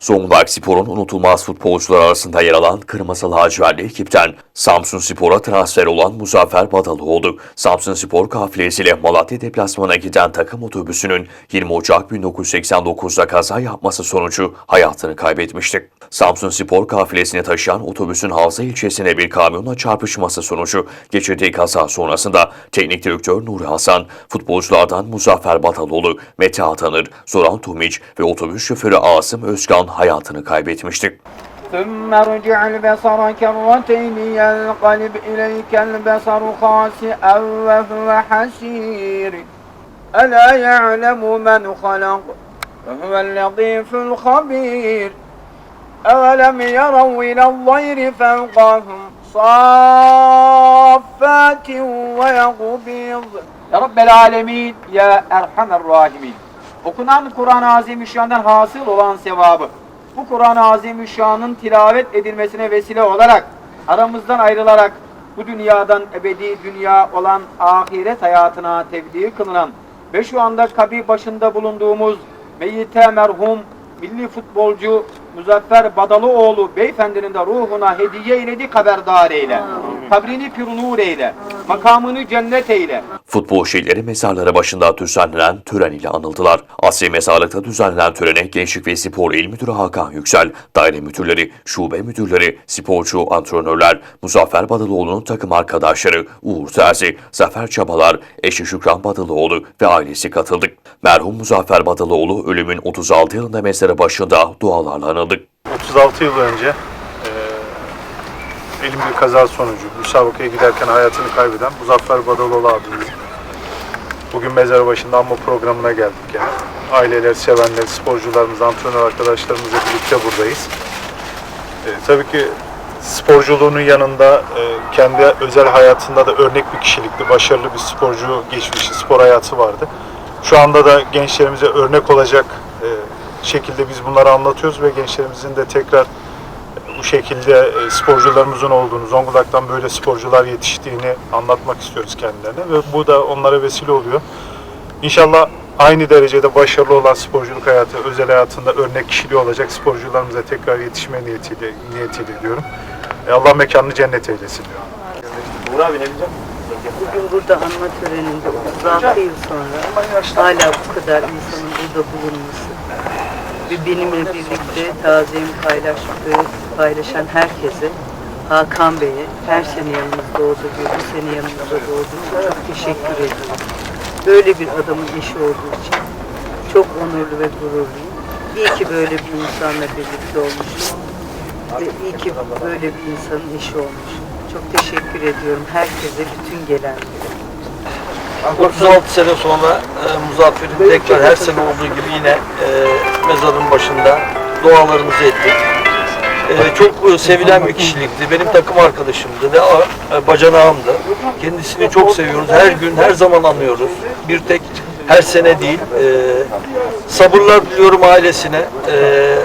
Zonguldak Spor'un unutulmaz futbolcular arasında yer alan Kırmızı Lacivertli ekipten Samsun Spor'a transfer olan Muzaffer Badalı oldu. Samsun Spor kafilesiyle Malatya deplasmana giden takım otobüsünün 20 Ocak 1989'da kaza yapması sonucu hayatını kaybetmişti. Samsun Spor kafilesini taşıyan otobüsün Havza ilçesine bir kamyonla çarpışması sonucu geçirdiği kaza sonrasında teknik direktör Nuri Hasan, futbolculardan Muzaffer Badalıoğlu, Mete Atanır, Zoran Tomiç ve otobüs şoförü Asım Özkan hayatını kaybetmişti. ثم ارجع البصر كرتين ينقلب إليك البصر خاسئا وهو حسير ألا يعلم من خلق وهو اللطيف الخبير أولم يروا إلى الطير فوقهم صافات ويقبض Ya Rabbel Alemin, Ya Erhamer Rahimin. Okunan Kur'an-ı Azimüşşan'dan hasıl olan sevabı, bu Kur'an-ı Azimüşşan'ın tilavet edilmesine vesile olarak, aramızdan ayrılarak, bu dünyadan ebedi dünya olan ahiret hayatına tevdi kılınan ve şu anda kabir başında bulunduğumuz meyyite merhum milli futbolcu Muzaffer Badalıoğlu beyefendinin de ruhuna hediye eyledik haberdar eyle. Kabrini pür nur eyle. Makamını cennet eyle. Futbol şehirleri mezarları başında düzenlenen tören ile anıldılar. Asri Mezarlık'ta düzenlenen törene Gençlik ve Spor İl Müdürü Hakan Yüksel, daire müdürleri, şube müdürleri, sporcu, antrenörler, Muzaffer Badalıoğlu'nun takım arkadaşları, Uğur Terzi, Zafer Çabalar, eşi Şükran Badalıoğlu ve ailesi katıldı. Merhum Muzaffer Badalıoğlu ölümün 36 yılında mezarı başında dualarla anıldı. 36 yıl önce elim bir kaza sonucu müsabakaya giderken hayatını kaybeden Muzaffer Badaloğlu abimiz. Bugün mezar başında anma programına geldik yani. Aileler, sevenler, sporcularımız, antrenör arkadaşlarımızla birlikte buradayız. Eee, tabii ki sporculuğunun yanında eee, kendi özel hayatında da örnek bir kişilikti. Başarılı bir sporcu geçmişi, spor hayatı vardı. Şu anda da gençlerimize örnek olacak eee, şekilde biz bunları anlatıyoruz ve gençlerimizin de tekrar bu şekilde e, sporcularımızın olduğunu, Zonguldak'tan böyle sporcular yetiştiğini anlatmak istiyoruz kendilerine ve bu da onlara vesile oluyor. İnşallah aynı derecede başarılı olan sporculuk hayatı, özel hayatında örnek kişiliği olacak sporcularımıza tekrar yetişme niyetiyle, niyetiyle diyorum. E, Allah mekanını cennet eylesin diyorum. Bugün burada anma töreninde 36 yıl sonra hala bu kadar insanın burada bulunması benimle birlikte paylaştığı, paylaşan herkese, Hakan Bey'e her sene yanımızda olduğu gibi bu sene yanımızda olduğu için çok teşekkür ediyorum. Böyle bir adamın eşi olduğu için çok onurlu ve gururluyum. İyi ki böyle bir insanla birlikte olmuşum ve iyi ki böyle bir insanın eşi olmuşum. Çok teşekkür ediyorum herkese, bütün gelenlere. 36 sene sonra e, Muzaffer'in tekrar her sene olduğu gibi yine e, mezarın başında dualarımızı ettik. E, çok e, sevilen bir kişilikti. Benim takım arkadaşımdı ve e, bacanağımdı. Kendisini çok seviyoruz. Her gün, her zaman anıyoruz. Bir tek her sene değil. E, sabırlar diliyorum ailesine. E,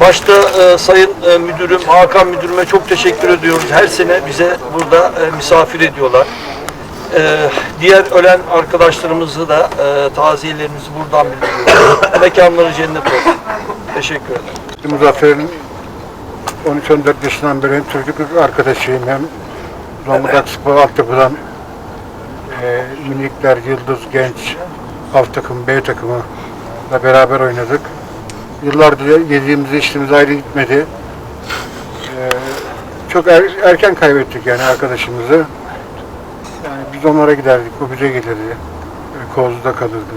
Başta e, Sayın e, Müdürüm, Hakan Müdürüme çok teşekkür ediyoruz. Her sene bize burada e, misafir ediyorlar. Ee, diğer ölen arkadaşlarımızı da e, taziyelerimizi buradan bildiriyoruz. Mekanları cennet olsun. Teşekkür ederim. Muzaffer'in 13-14 yaşından beri hem çocukluk arkadaşıyım hem Zonguldak Spor altyapıdan e, minikler, yıldız, genç alt takım, B takımı da beraber oynadık. Yıllardır yediğimiz içtiğimiz ayrı gitmedi. E, çok er- erken kaybettik yani arkadaşımızı. Biz onlara giderdik, bize gelirdi. Kozlu'da kalırdı.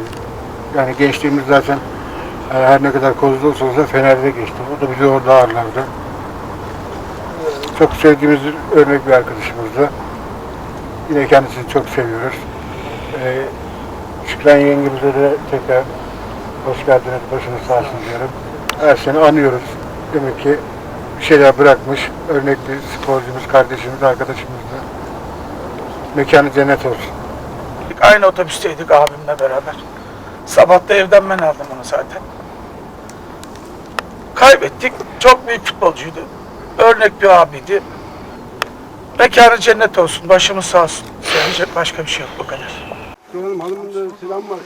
Yani gençliğimiz zaten her ne kadar Kozlu'da olsa olsa Fener'de geçti. O da bizi orada ağırlardı. Çok sevdiğimiz örnek bir arkadaşımızdı. Yine kendisini çok seviyoruz. Ee, Şükran yengemize de tekrar hoş geldiniz, başınız sağ olsun diyorum. Her sene anıyoruz. Demek ki bir şeyler bırakmış. Örnek bir sporcumuz, kardeşimiz, arkadaşımızdı. Mekanı cennet olsun. Aynı otobüsteydik abimle beraber. Sabah da evden ben aldım onu zaten. Kaybettik. Çok büyük futbolcuydu. Örnek bir abiydi. Mekanı cennet olsun. Başımız sağ olsun. Söyleyecek başka bir şey yok bu kadar. Hanımın da selam var.